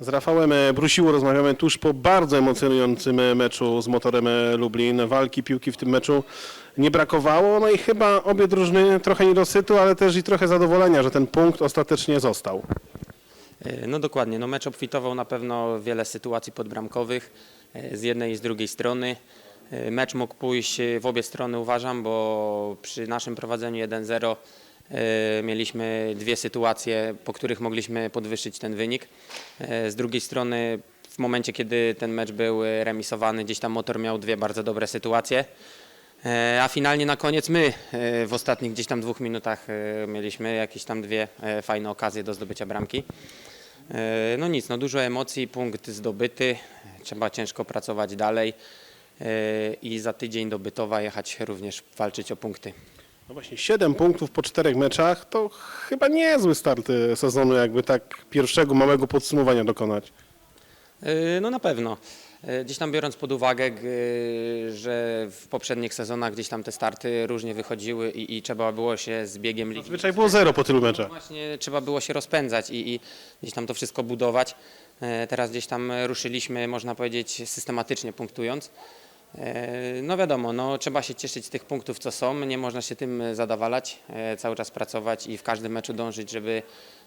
Z Rafałem e, Brusiło rozmawiamy tuż po bardzo emocjonującym e, meczu z Motorem e, Lublin. Walki, piłki w tym meczu nie brakowało, no i chyba obie drużyny trochę niedosytu, ale też i trochę zadowolenia, że ten punkt ostatecznie został. No dokładnie, no mecz obfitował na pewno wiele sytuacji podbramkowych z jednej i z drugiej strony. Mecz mógł pójść w obie strony uważam, bo przy naszym prowadzeniu 1-0 e, mieliśmy dwie sytuacje, po których mogliśmy podwyższyć ten wynik. E, Z drugiej strony w momencie, kiedy ten mecz był e, remisowany, gdzieś tam motor miał dwie bardzo dobre sytuacje. E, A finalnie na koniec my e, w ostatnich gdzieś tam dwóch minutach e, mieliśmy jakieś tam dwie e, fajne okazje do zdobycia bramki. E, No nic, no dużo emocji, punkt zdobyty, trzeba ciężko pracować dalej e, i za tydzień do Bytowa jechać również walczyć o punkty. No właśnie, 7 punktów po czterech meczach to chyba niezły start e, sezonu, jakby tak pierwszego małego podsumowania dokonać. E, No na pewno. E, Gdzieś tam biorąc pod uwagę, że w poprzednich sezonach gdzieś tam te starty różnie wychodziły i, i trzeba było się z biegiem ligi Zwyczaj było zero po tylu meczach. Właśnie trzeba było się rozpędzać i, i gdzieś tam to wszystko budować. Teraz gdzieś tam ruszyliśmy, można powiedzieć, systematycznie punktując. E, No wiadomo, no, trzeba się cieszyć z tych punktów, co są. Nie można się tym zadawalać, e, cały czas pracować i w każdym meczu dążyć, żeby,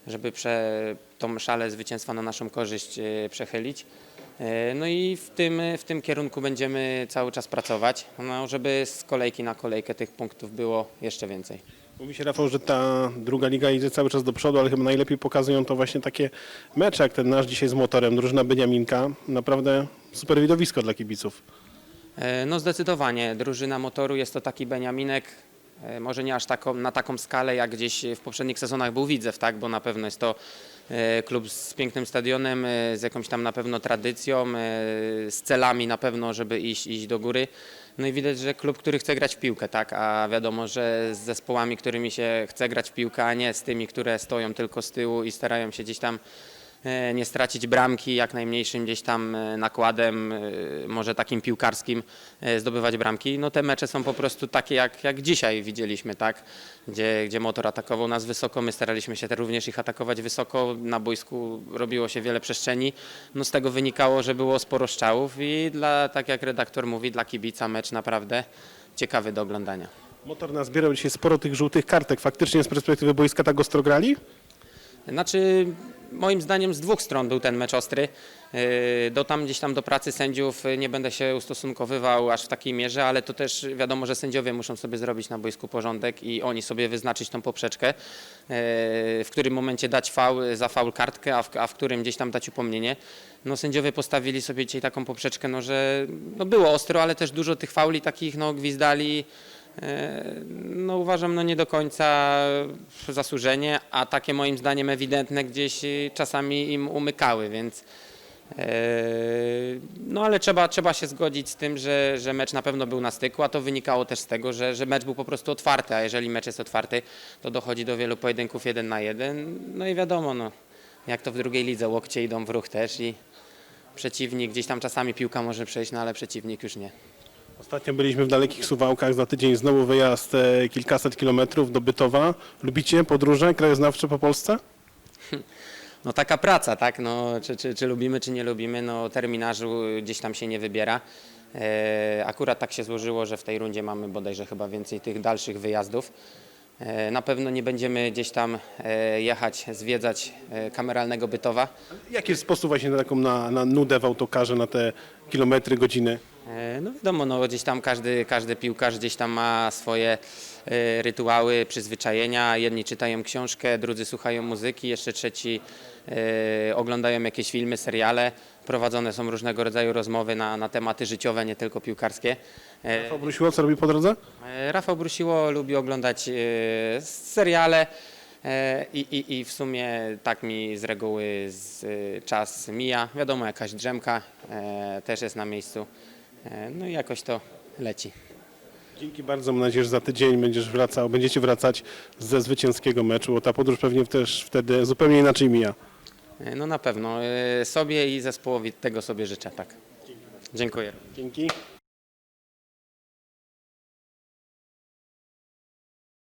żeby prze, tą szalę zwycięstwa na naszą korzyść e, przechylić. E, No i w tym, w tym kierunku będziemy cały czas pracować, no, żeby z kolejki na kolejkę tych punktów było jeszcze więcej. Mówi się Rafał, że ta druga liga idzie cały czas do przodu, ale chyba najlepiej pokazują to właśnie takie mecze, jak ten nasz dzisiaj z motorem, drużyna Beniaminka. Naprawdę super widowisko dla kibiców. E, No zdecydowanie. Drużyna motoru jest to taki Beniaminek, e, może nie aż taką, na taką skalę jak gdzieś w poprzednich sezonach był Widzew, tak? bo na pewno jest to e, klub z pięknym stadionem, z jakąś tam na pewno tradycją, z celami na pewno, żeby iść, iść do góry. No i widać, że klub, który chce grać w piłkę, tak? a wiadomo, że z zespołami, którymi się chce grać w piłkę, a nie z tymi, które stoją tylko z tyłu i starają się gdzieś tam nie stracić bramki, jak najmniejszym gdzieś tam e, nakładem, e, może takim piłkarskim e, zdobywać bramki. No te mecze są po prostu takie jak, jak dzisiaj widzieliśmy, tak? Gdzie, gdzie motor atakował nas wysoko, my staraliśmy się również ich atakować wysoko, na boisku robiło się wiele przestrzeni. No z tego wynikało, że było sporo strzałów i dla, tak jak redaktor mówi, dla kibica mecz naprawdę ciekawy do oglądania. Motor nazbierał dzisiaj sporo tych żółtych kartek. Faktycznie z perspektywy boiska tak ostro grali? Znaczy, moim zdaniem z dwóch stron był ten mecz ostry. Yy, Do tam gdzieś tam do pracy sędziów nie będę się ustosunkowywał aż w takiej mierze, ale to też wiadomo, że sędziowie muszą sobie zrobić na boisku porządek i oni sobie wyznaczyć tą poprzeczkę, yy, w którym momencie dać faul, za faul kartkę, a w, a w którym gdzieś tam dać upomnienie. No sędziowie postawili sobie dzisiaj taką poprzeczkę, no, że no, było ostro, ale też dużo tych fauli takich no, gwizdali. E, No uważam, no nie do końca zasłużenie, a takie moim zdaniem ewidentne gdzieś czasami im umykały, więc e, no ale trzeba, trzeba się zgodzić z tym, że, że mecz na pewno był na styku, a to wynikało też z tego, że, że mecz był po prostu otwarty, a jeżeli mecz jest otwarty, to dochodzi do wielu pojedynków jeden na jeden, no i wiadomo, no, jak to w drugiej lidze, łokcie idą w ruch też i przeciwnik, gdzieś tam czasami piłka może przejść, no ale przeciwnik już nie. Ostatnio byliśmy w dalekich Suwałkach, za tydzień znowu wyjazd e, kilkaset kilometrów do Bytowa. Lubicie podróże krajoznawcze po Polsce? No taka praca, tak? No, czy, czy, czy lubimy, czy nie lubimy, no terminarzu gdzieś tam się nie wybiera. E, akurat tak się złożyło, że w tej rundzie mamy bodajże chyba więcej tych dalszych wyjazdów. E, na pewno nie będziemy gdzieś tam e, jechać, zwiedzać e, kameralnego Bytowa. Jaki jest sposób właśnie na taką na, na nudę w autokarze, na te kilometry, godziny? E, No wiadomo, no gdzieś tam każdy, każdy piłkarz gdzieś tam ma swoje e, rytuały, przyzwyczajenia. Jedni czytają książkę, drudzy słuchają muzyki, jeszcze trzeci e, oglądają jakieś filmy, seriale. Prowadzone są różnego rodzaju rozmowy na, na tematy życiowe, nie tylko piłkarskie. E, Rafał Brusiło, co robi po drodze? E, Rafał Brusiło lubi oglądać e, seriale e, i, i, i w sumie tak mi z reguły z, e, czas mija. Wiadomo, jakaś drzemka e, też jest na miejscu. E, No i jakoś to leci. Dzięki bardzo, mam nadzieję, że za tydzień będziesz wracał, będziecie wracać ze zwycięskiego meczu, bo ta podróż pewnie też wtedy zupełnie inaczej mija. E, No na pewno e, sobie i zespołowi tego sobie życzę, tak. Dziękuję. Dzięki.